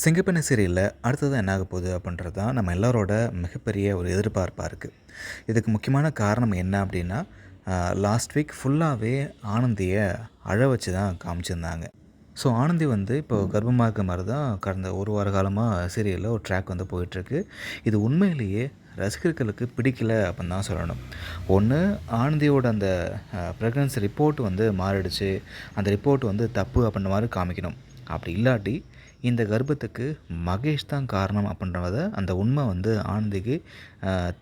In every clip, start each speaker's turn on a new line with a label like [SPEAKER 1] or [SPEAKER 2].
[SPEAKER 1] சிங்கப்பெண்ண சீரியலில் அடுத்தது என்ன ஆக போகுது அப்படின்றது தான் நம்ம எல்லாரோட மிகப்பெரிய ஒரு எதிர்பார்ப்பாக இருக்குது இதுக்கு முக்கியமான காரணம் என்ன அப்படின்னா லாஸ்ட் வீக் ஃபுல்லாகவே ஆனந்தியை அழ வச்சு தான் காமிச்சிருந்தாங்க. ஸோ ஆனந்தி வந்து இப்போ கர்ப்பமாக இருக்க மாதிரி தான் கடந்த ஒரு வார காலமாக சீரியலில் ஒரு ட்ராக் வந்து போயிட்டுருக்கு. இது உண்மையிலேயே ரசிகர்களுக்கு பிடிக்கல அப்படின்னு தான் சொல்லணும். ஒன்று ஆனந்தியோட அந்த ப்ரெக்னன்சி ரிப்போர்ட் வந்து மாறிடுச்சு. அந்த ரிப்போர்ட் வந்து தப்பு அப்படின்ற மாதிரி காமிக்கணும். அப்படி இல்லாட்டி இந்த கர்ப்பத்துக்கு மகேஷ் தான் காரணம் அப்படின்றத அந்த உண்மை வந்து ஆனந்திக்கு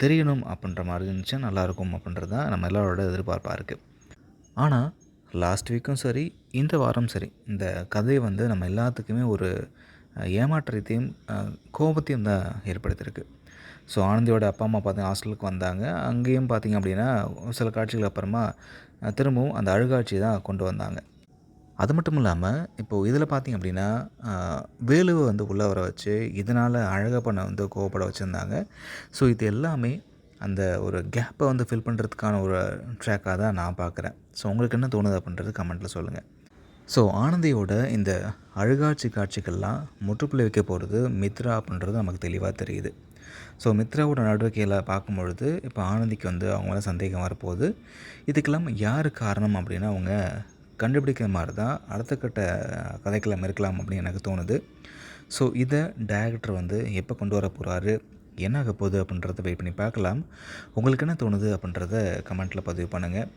[SPEAKER 1] தெரியணும் அப்படின்ற மாதிரி இருந்துச்சுன்னா நல்லாயிருக்கும் அப்படின்றது தான் நம்ம எல்லாரோட எதிர்பார்ப்பாக இருக்குது ஆனால் லாஸ்ட் வீக்கும் சரி இந்த வாரம் சரி இந்த கதை வந்து நம்ம எல்லாத்துக்குமே ஒரு ஏமாற்றத்தையும் கோபத்தையும் தான் ஏற்படுத்தியிருக்கு. ஸோ ஆனந்தியோட அப்பா அம்மா பார்த்திங்க ஹாஸ்டலுக்கு வந்தாங்க. அங்கேயும் பார்த்திங்க அப்படின்னா சில காட்சிகள் அப்புறமா திரும்பவும் அந்த அழுகாட்சி தான் கொண்டு வந்தாங்க. அது மட்டும் இல்லாமல் இப்போது இதில் பார்த்தீங்க அப்படின்னா வேலுவை வந்து உள்ளே வர வச்சு இதனால் அழகப்பனை வந்து கோவப்பட வச்சுருந்தாங்க. ஸோ இது எல்லாமே அந்த ஒரு கேப்பை வந்து ஃபில் பண்ணுறதுக்கான ஒரு ட்ராக்காக தான் நான் பார்க்குறேன் ஸோ உங்களுக்கு என்ன தோணுது அப்படின்றது கமெண்ட்டில் சொல்லுங்கள் ஸோ ஆனந்தியோட இந்த அழுகாட்சி காட்சிகள்லாம் முற்றுப்புள்ளி வைக்க போகிறது மித்ரா அப்படின்றது நமக்கு தெளிவாக தெரியுது. ஸோ மித்ராவோட நடவடிக்கையில் பார்க்கும் பொழுது இப்போ ஆனந்திக்கு வந்து அவங்க மேலே சந்தேகம் வரப்போகுது. இதுக்கெல்லாம் யார் காரணம் அப்படின்னா அவங்க கண்டுபிடிக்கிற மாதிரி தான் அடுத்த கட்ட கதைக்களம் இருக்கலாம் அப்படின்னு எனக்கு தோணுது. ஸோ இதை டேரக்டர் வந்து எப்போ கொண்டு வர போகிறாரு என்ன ஆக போகுது அப்படின்றத வெயிட் பண்ணி பார்க்கலாம். உங்களுக்கு என்ன தோணுது அப்படின்றத கமெண்ட்டில் பதிவு பண்ணுங்கள்